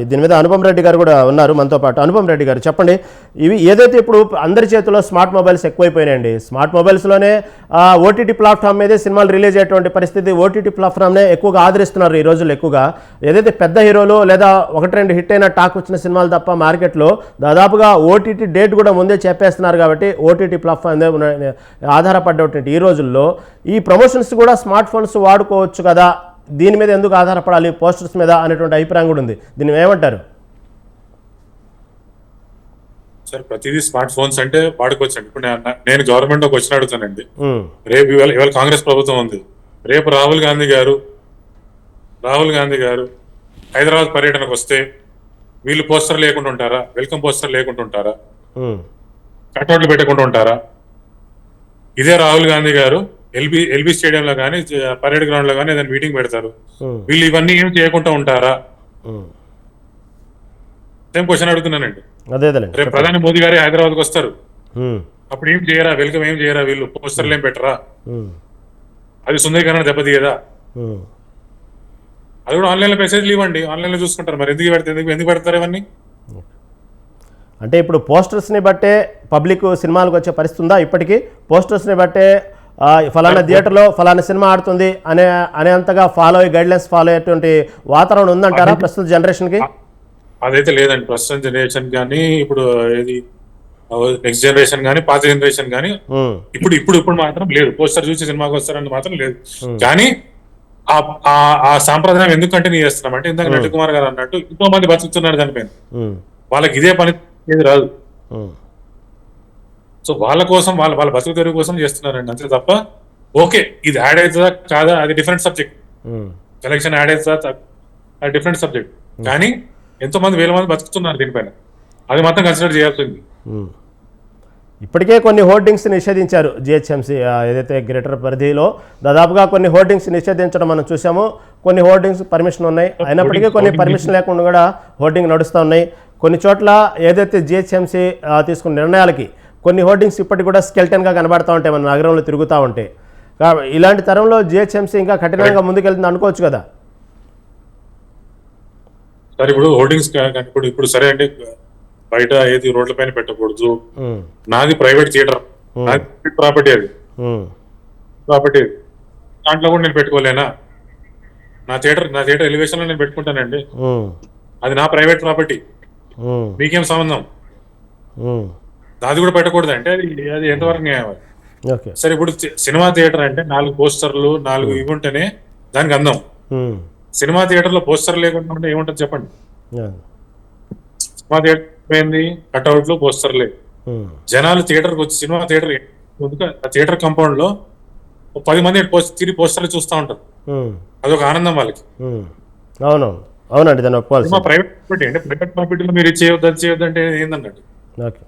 దీని మీద అనుపమ్ రెడ్డి గారు కూడా ఉన్నారు మనతో పాటు. అనుపమ్ రెడ్డి గారు చెప్పండి. ఇవి ఏదైతే ఇప్పుడు అందరి చేతిలో స్మార్ట్ మొబైల్స్ ఎక్కువైపోయినాయండి స్మార్ట్ మొబైల్స్లోనే ఓటీటీ ప్లాట్ఫామ్ మీదే సినిమాలు రిలీజ్ అయ్యేటువంటి పరిస్థితి ఓటీటీ ప్లాట్ఫామ్నే ఎక్కువగా ఆదరిస్తున్నారు ఈ రోజుల్లో ఎక్కువగా. ఏదైతే పెద్ద హీరోలు లేదా ఒకటి రెండు హిట్ అయిన టాక్ వచ్చిన సినిమాలు తప్ప మార్కెట్లో దాదాపుగా ఓటీటీ డేట్ కూడా ముందే చెప్పేస్తున్నారు కాబట్టి ఓటీటీ ప్లాట్ఫామ్ మీద ఆధారపడ్డటువంటి ఈ రోజుల్లో ఈ ప్రమోషన్స్ కూడా స్మార్ట్ ఫోన్స్ వాడుకోవచ్చు కదా దీని మీద ఎందుకు ఆధారపడాలి? పోస్టర్స్ మీద అనేటువంటి అభిప్రాయం కూడా ఉంది. దీన్ని ఏమంటారు? సార్ ప్రతిదీ స్మార్ట్ ఫోన్స్ అంటే వాడుకోవచ్చు ఇప్పుడు నేను- గవర్నమెంట్ ఒక క్వశ్చన్ అడుగుతానండి. రేపు ఇవాళ ఇవాళ కాంగ్రెస్ ప్రభుత్వం ఉంది. రేపు రాహుల్ గాంధీ గారు రాహుల్ గాంధీ గారు హైదరాబాద్ పర్యటనకు వస్తే వీళ్ళు పోస్టర్ లేకుండా ఉంటారా? వెల్కమ్ పోస్టర్ లేకుండా ఉంటారా? కట్అవుట్లు పెట్టకుండా ఉంటారా? ఇదే రాహుల్ గాంధీ గారు ఎల్బి ఎల్బి స్టేడియంలో కానీ పరేడ్ గ్రౌండ్లో కానీ ఏదైనా మీటింగ్ పెడతారు. వీళ్ళు ఇవన్నీ ఏం చేయకుండా ఉంటారా. సేమ్ క్వశ్చన్ అడుగుతున్నానండి. రేపు ప్రధాని మోదీ గారు హైదరాబాద్కి వస్తారు. అప్పుడు ఏం చేయరా? వెల్కమ్ ఏం చేయరా వీళ్ళు? పోస్టర్లు ఏం పెట్టరా? అది సుందరీకరణ దెబ్బతీయదా. అది కూడా ఆన్లైన్లో మెసేజ్లు ఇవ్వండి. ఆన్లైన్లో చూసుకుంటారు. మరి ఎందుకు పెడతారు? ఎందుకు ఎందుకు పెడతారు ఇవన్నీ? అంటే ఇప్పుడు పోస్టర్స్ని బట్టే పబ్లిక్ సినిమాలకు వచ్చే పరిస్థితి ఉందా ఇప్పటికీ? పోస్టర్స్ని బట్టే ఫలానా థియేటర్లో ఫలానా సినిమా ఆడుతుంది అనే అనేంతగా ఫాలో అయ్యి గైడ్లైన్స్ ఫాలో అయ్యేటువంటి వాతావరణం ఉందంటారా ప్రస్తుత జనరేషన్కి? అదైతే లేదండి. ప్రస్తుతం జనరేషన్ కానీ ఇప్పుడు ఏది నెక్స్ట్ జనరేషన్ కానీ పాత జనరేషన్ కానీ ఉమ్, ఇప్పుడు ఇప్పుడు ఇప్పుడు మాత్రం లేదు. పోస్టర్ చూసి సినిమాకి వస్తారని మాత్రం లేదు. కానీ ఆ సాంప్రదాయం ఎందుకు కంటిన్యూ చేస్తున్నాం అంటే ఇందాక నటి కుమార్ గారు అన్నట్టు ఎంతో మంది బతుకుతున్నారు దానిపైన. వాళ్ళకి ఇదే పని ఏది రాదు. సో వాళ్ళ కోసం వాళ్ళ వాళ్ళ బతుకు తెరువు కోసం చేస్తున్నారండి. అంతే తప్ప ఓకే ఇది యాడ్ అవుతుందా కాదా అది డిఫరెంట్ సబ్జెక్ట్ ఎలక్షన్ యాడ్ అవుతుందా అది డిఫరెంట్ సబ్జెక్ట్ కానీ ఎంతో మంది వేల మంది బతుకుతున్నారు దీనిపైన. అది మాత్రం కన్సిడర్ చేయాల్సింది. ఇప్పటికే కొన్ని హోర్డింగ్స్ నిషేధించారు జిహెచ్ఎంసీ ఏదైతే గ్రేటర్ పరిధిలో దాదాపుగా కొన్ని హోర్డింగ్స్ నిషేధించడం మనం చూసాము కొన్ని హోర్డింగ్స్ పర్మిషన్ ఉన్నాయి. అయినప్పటికీ కొన్ని పర్మిషన్ లేకుండా కూడా హోర్డింగ్ నడుస్తూ ఉన్నాయి. కొన్ని చోట్ల ఏదైతే జిహెచ్ఎంసీ తీసుకున్న నిర్ణయాలకి కొన్ని హోర్డింగ్స్ ఇప్పటికి కూడా స్కెల్టన్గా కనబడతా ఉంటాయి మన నగరంలో తిరుగుతూ ఉంటే. కా- ఇలాంటి తరంలో జిహెచ్ఎంసీ ఇంకా కఠినంగా ముందుకెళ్తుంది అనుకోవచ్చు కదా? సరే ఇప్పుడు హోర్డింగ్స్ ఇప్పుడు ఇప్పుడు సరే అండి బయట ఏది రోడ్ల పైన పెట్టకూడదు. నాది ప్రైవేట్ థియేటర్. నాది ప్రాపర్టీ అది. ప్రాపర్టీ దాంట్లో కూడా నేను పెట్టుకోలేనా? నా థియేటర్ నా థియేటర్ ఎలివేషన్లో నేను పెట్టుకుంటానండి. అది నా ప్రైవేట్ ప్రాపర్టీ. మీకేం సంబంధం. అది కూడా పెట్టకూడదు అంటే అది అది ఎంతవరకు న్యాయం సరే ఇప్పుడు సినిమా థియేటర్ అంటే నాలుగు పోస్టర్లు నాలుగు ఇవి ఉంటేనే దానికి అందం. ఉమ్, సినిమా థియేటర్లో పోస్టర్ లేకుండా ఉంటే ఏముంటుంది చెప్పండి. సినిమా థియేటర్ ఏంది? కట్అవుట్లు పోస్టర్లే. ఉమ్, జనాలు థియేటర్కి వచ్చి సినిమా థియేటర్ ఆ థియేటర్ కాంపౌండ్లో పది మంది తిరిగి పోస్టర్లు చూస్తూ ఉంటారు. అదొక ఆనందం వాళ్ళకి. అవునవును. అవునండి దాన్ని ప్రైవేట్ ప్రాపర్టీ అంటే ప్రైవేట్ ప్రాపర్టీలో మీరు చేయొద్దు అది చేయొద్దు అంటే ఏందన్నట్టు? ఓకే.